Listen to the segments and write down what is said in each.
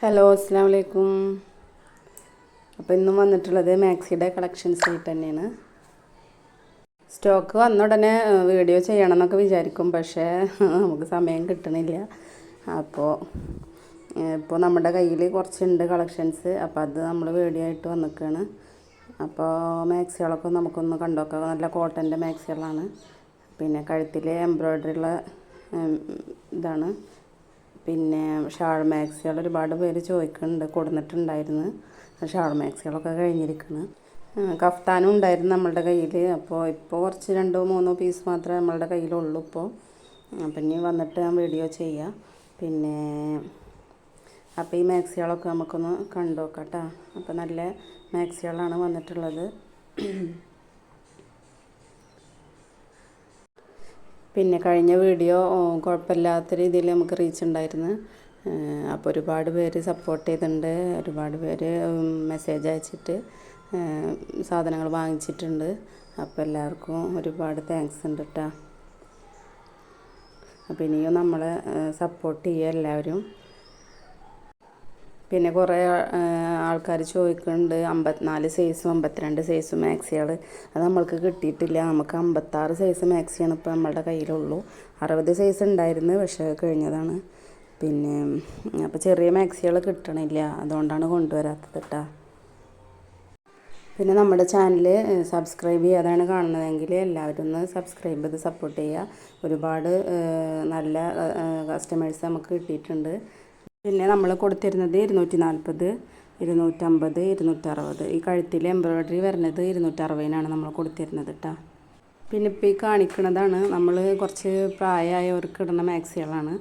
Hello അസ്സാം വലൈക്കും അപ്പോൾ ഇന്നും വന്നിട്ടുള്ളത് മാക്സിയുടെ കളക്ഷൻസ് ആയിട്ട് തന്നെയാണ്. സ്റ്റോക്ക് വന്ന ഉടനെ വീഡിയോ ചെയ്യണം എന്നൊക്കെ വിചാരിക്കും പക്ഷേ നമുക്ക് സമയം കിട്ടണില്ല. അപ്പോൾ ഇപ്പോൾ നമ്മുടെ കയ്യിൽ കുറച്ചുണ്ട് കളക്ഷൻസ് അപ്പോൾ അത് നമ്മൾ വീഡിയോ ആയിട്ട് വന്നിക്കാണ്. അപ്പോൾ മാക്സികളൊക്കെ നമുക്കൊന്ന് കണ്ടോക്കാം. നല്ല കോട്ടന്റെ മാക്സികളാണ്. പിന്നെ കഴുത്തിൽ എംബ്രോയ്ഡറി ഉള്ള ഇതാണ്. പിന്നെ ഷാൾ മാക്സികൾ ഒരുപാട് പേര് ചോദിക്കുന്നുണ്ട്. കൊടുന്നിട്ടുണ്ടായിരുന്നു. ഷാൾ മാക്സികളൊക്കെ കഴിഞ്ഞിരിക്കുന്നു കഫ്താനും ഉണ്ടായിരുന്നു നമ്മളുടെ കയ്യിൽ അപ്പോൾ ഇപ്പോൾ കുറച്ച് രണ്ടോ മൂന്നോ പീസ് മാത്രമേ നമ്മളുടെ കയ്യിലുള്ളൂ ഇപ്പോൾ അപ്പം ഇനി വന്നിട്ട് ഞാൻ വീഡിയോ ചെയ്യാം. പിന്നെ അപ്പോൾ ഈ മാക്സികളൊക്കെ നമുക്കൊന്ന് കണ്ടു നോക്കാം കേട്ടോ അപ്പോൾ നല്ല മാക്സികളാണ് വന്നിട്ടുള്ളത്. പിന്നെ കഴിഞ്ഞ വീഡിയോ കുഴപ്പമില്ലാത്ത രീതിയിൽ നമുക്ക് റീച്ച് ഉണ്ടായിരുന്നു. അപ്പോൾ ഒരുപാട് പേര് സപ്പോർട്ട് ചെയ്തിട്ടുണ്ട്. ഒരുപാട് പേര് മെസ്സേജ് അയച്ചിട്ട് സാധനങ്ങൾ വാങ്ങിച്ചിട്ടുണ്ട്. അപ്പോൾ എല്ലാവർക്കും ഒരുപാട് താങ്ക്സ് ഉണ്ട് കേട്ടോ അപ്പോൾ ഇനിയും നമ്മളെ സപ്പോർട്ട് ചെയ്യുക എല്ലാവരും. പിന്നെ കുറേ ആൾക്കാർ ചോദിക്കുന്നുണ്ട് അമ്പത്തിനാല് സൈസും അമ്പത്തിരണ്ട് സൈസും മാക്സികൾ അത് നമ്മൾക്ക് കിട്ടിയിട്ടില്ല. നമുക്ക് അമ്പത്താറ് സൈസ് മാക്സിയാണ് ഇപ്പോൾ നമ്മളുടെ കയ്യിലുള്ളൂ. അറുപത് സൈസ് ഉണ്ടായിരുന്നു പക്ഷേ കഴിഞ്ഞതാണ്. പിന്നെ അപ്പോൾ ചെറിയ മാക്സികൾ കിട്ടണില്ല. അതുകൊണ്ടാണ് കൊണ്ടുവരാത്തത് കേട്ടോ. പിന്നെ നമ്മുടെ ചാനൽ സബ്സ്ക്രൈബ് ചെയ്യാതാണ് കാണുന്നതെങ്കിൽ എല്ലാവരും ഒന്ന് സബ്സ്ക്രൈബ് ചെയ്ത് സപ്പോർട്ട് ചെയ്യുക. ഒരുപാട് നല്ല കസ്റ്റമേഴ്സ് നമുക്ക് കിട്ടിയിട്ടുണ്ട്. പിന്നെ നമ്മൾ കൊടുത്തിരുന്നത് ഇരുന്നൂറ്റി നാൽപ്പത് ഇരുന്നൂറ്റമ്പത് ഇരുന്നൂറ്ററുപത്. ഈ കഴുത്തിൽ എംബ്രോയ്ഡറി വരുന്നത് ഇരുന്നൂറ്ററുപതിനാണ് നമ്മൾ കൊടുത്തിരുന്നത് കേട്ടോ പിന്നെ ഇപ്പോൾ ഈ കാണിക്കുന്നതാണ് നമ്മൾ കുറച്ച് പ്രായമായവർക്ക് ഇടുന്ന മാക്സികളാണ്.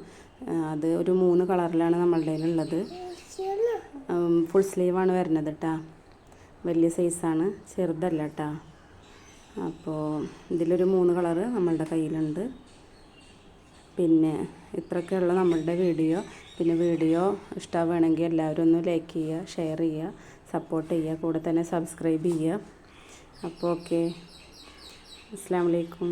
അത് ഒരു മൂന്ന് കളറിലാണ് നമ്മളുടെ ഉള്ളത് ഫുൾ സ്ലീവാണ് വരുന്നത് കേട്ടോ വലിയ സൈസാണ് ചെറുതല്ല കേട്ടോ അപ്പോൾ ഇതിലൊരു മൂന്ന് കളറ് നമ്മളുടെ കയ്യിലുണ്ട്. പിന്നെ ഇത്രയൊക്കെയുള്ള നമ്മളുടെ വീഡിയോ. പിന്നെ വീഡിയോ ഇഷ്ടമാവുകയാണെങ്കിൽ എല്ലാവരും ഒന്ന് ലൈക്ക് ചെയ്യുക ഷെയർ ചെയ്യുക സപ്പോർട്ട് ചെയ്യുക കൂടെ തന്നെ സബ്സ്ക്രൈബ് ചെയ്യുക. അപ്പോൾ ഓക്കെ അസ്സാം വലൈക്കും